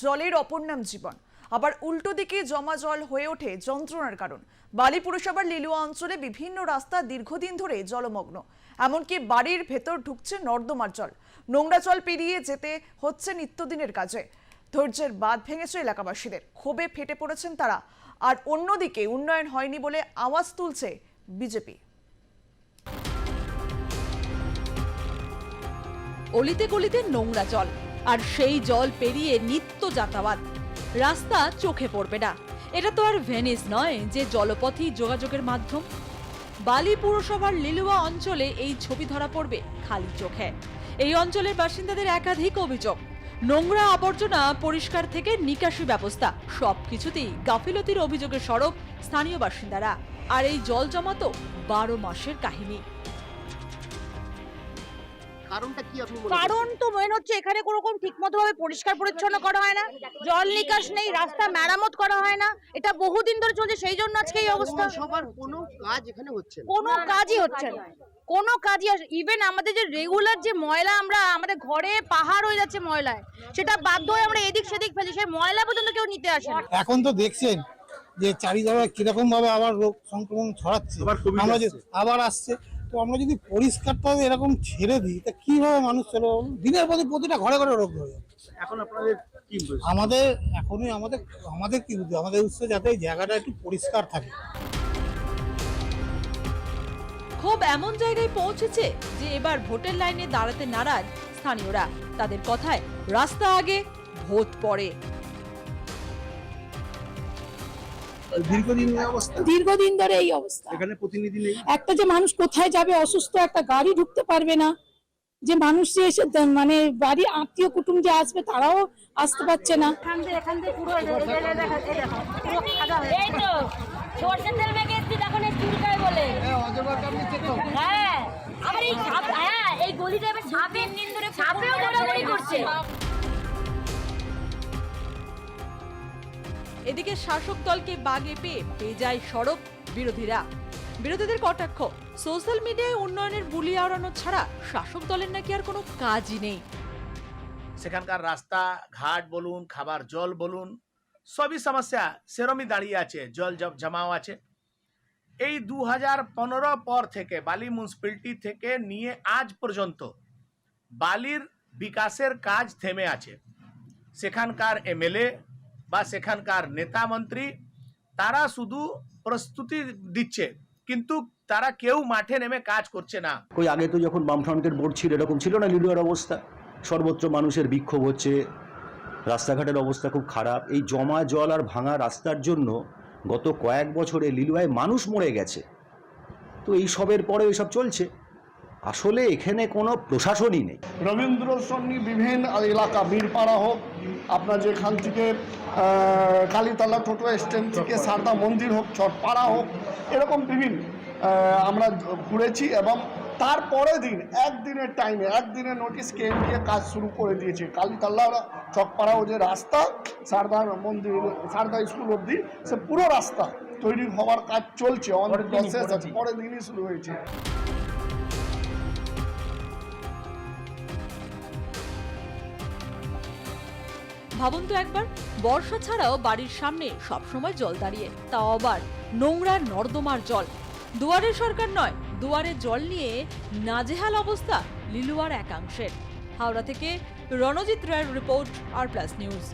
জলের অপর নাম জীবন। আবার উল্টো দিকে জমা জল হয়ে ওঠে যন্ত্রণার কারণ। বালি পুরসভার লিলুয়া অঞ্চলে বিভিন্ন রাস্তা দীর্ঘদিন ধরে জলমগ্ন। এমনকি বাড়ির ভেতর ঢুকছে নর্দমার জল। নোংরা জল পেরিয়ে যেতে হচ্ছে নিত্যদিনের কাজে। ধৈর্যের বাঁধ ভেঙেছে এলাকাবাসীদের। ক্ষোভে ফেটে পড়েছেন তারা। আর অন্যদিকে উন্নয়ন হয়নি বলে আওয়াজ তুলছে বিজেপি। অলিতে গলিতে নোংরা জল। আর সেই জল পেরিয়ে নিত্য যাতায়াত। রাস্তা চোখে পড়বে না। এটা তো আর ভেনিস নয় যে জলপথই যোগাযোগের মাধ্যম। বালি পুরসভার লিলুয়া অঞ্চলে এই ছবি ধরা পড়বে খালি চোখে। এই অঞ্চলের বাসিন্দাদের একাধিক অভিযোগ। নোংরা আবর্জনা পরিষ্কার থেকে নিকাশি ব্যবস্থা, সবকিছুতেই গাফিলতির অভিযোগের সরব স্থানীয় বাসিন্দারা। আর এই জল জমা তো বারো মাসের কাহিনী। কারণটা কি আপনি কারণ তো মেন হচ্ছে এখানে কোনো রকম ঠিক মতো ভাবে পরিষ্কার পরিচ্ছন্ন করা হয় না জল নিকাশ নেই রাস্তা মেরামত করা হয় না এটা বহুদিন ধরে চলছে সেই জন্য আজকে এই অবস্থা। সবার কোনো কাজ এখানে হচ্ছে না। কোনো কাজই হচ্ছে না। কোনো কাজই ইভেন আমাদের যে রেগুলার যে ময়লা আমরা আমাদের ঘরে পাহাড় হয়ে যাচ্ছে ময়লায় সেটা বাধ্য হয়ে আমরা এদিক সেদিক ফেলি সেই ময়লা পর্যন্ত কেউ নিতে আসে না। এখন তো দেখছেন যে চারিদিকে কীরকম ভাবে আবার রোগ সংক্রমণ ছড়াচ্ছে। আবার আসছে তো আমরা যদি পরিষ্কারটা এরকম ছেড়ে দিই তা কীভাবে মানুষ চলে দিনের পর প্রতিটা ঘরে ঘরে রোগ। এখন আপনাদের কি আমাদের এখনই আমাদের আমাদের কি বুদ্ধি আমাদের উৎস যাতে এই জায়গাটা একটু পরিষ্কার থাকে। ক্ষোভ এমন জায়গায় পৌঁছেছে যে এবার ভোটের লাইনে দাঁড়াতে নারাজ স্থানীয়রা। তাদের কথায় রাস্তা আগে ভোট পড়ে। দীর্ঘদিন অবস্থা? দীর্ঘদিন ধরে এই অবস্থা। এখানে প্রতিনিধি নেই? একটা যে মানুষ কোথায় যাবে অসুস্থ একটা গাড়ি ঢুকতে পারবে না। যে মানুষ যে এসে মানে বাড়ি আত্মীয় কুটুম যে আসবে তারাও আসতে পারছে না। এই তো সর্ষের তেল মেখে এসছি তখন এই চুলকায় বলে। হ্যাঁ আবার এই হ্যাঁ এই গলিটা এবার সাপের নিন্দরে সাপেও করছে। এদিকে শাসক দলকে বাগে পেয়ে বেজায় সড়ক বিরোধীরা। বিরোধীদের কটাক্ষ, সোশ্যাল মিডিয়ায় উন্নয়নের বুলি আওড়ানো ছাড়া শাসক দলের নাকি আর কোনো কাজই নেই। সেখানকার রাস্তা, ঘাট বলুন, খাবার জল বলুন, সবই সমস্যা সেরমই দাঁড়িয়ে আছে, জল জমাও আছে। এই দু হাজার পনেরো পর থেকে বালি মিউনিসিপ্যালিটি থেকে নিয়ে আজ পর্যন্ত বালির বিকাশের কাজ থেমে আছে। সেখানকার এমএলএ বা সেখানকার নেতা মন্ত্রী তারা শুধু প্রস্তুতি দিচ্ছে কিন্তু তারা কেউ মাঠে নেমে কাজ করছে না। ওই আগে তো যখন বামফ্রন্টের বোর্ড ছিল এরকম ছিল না লিলুয়ার অবস্থা? সর্বত্র মানুষের বিক্ষোভ হচ্ছে রাস্তাঘাটের অবস্থা খুব খারাপ। এই জমা জল আর ভাঙা রাস্তার জন্য গত কয়েক বছরে লিলুয়ায় মানুষ মরে গেছে। তো এই সবের পরে এসব চলছে। আসলে এখানে কোনো প্রশাসনই নেই। রবীন্দ্র সন্নি বিভিন্ন এলাকা বীরপাড়া হোক আপনার যেখান থেকে কালীতলা টোটো স্ট্যান্ড থেকে সারদা মন্দির হোক চটপাড়া হোক এরকম বিভিন্ন আমরা ঘুরেছি এবং তারপরে দিন একদিনের টাইমে একদিনের কেন দিয়ে কাজ শুরু করে দিয়েছে। কালীতলা চকপাড়াও যে রাস্তা সারদা মন্দির সারদা স্কুল অবধি সে পুরো রাস্তা তৈরি হওয়ার কাজ চলছে। অন প্রসেস আছে পরের দিনই শুরু হয়েছে। ভাবুন তো একবার, বর্ষা ছাড়াও বাড়ির সামনে সবসময় জল দাঁড়িয়ে। তাও আবার নোংরা নর্দমার জল। দুয়ারে সরকার নয়, দুয়ারে জল নিয়ে নাজেহাল অবস্থা লিলুয়ার একাংশের। হাওড়া থেকে রণজিৎ রায়ের রিপোর্ট আর প্লাস নিউজ।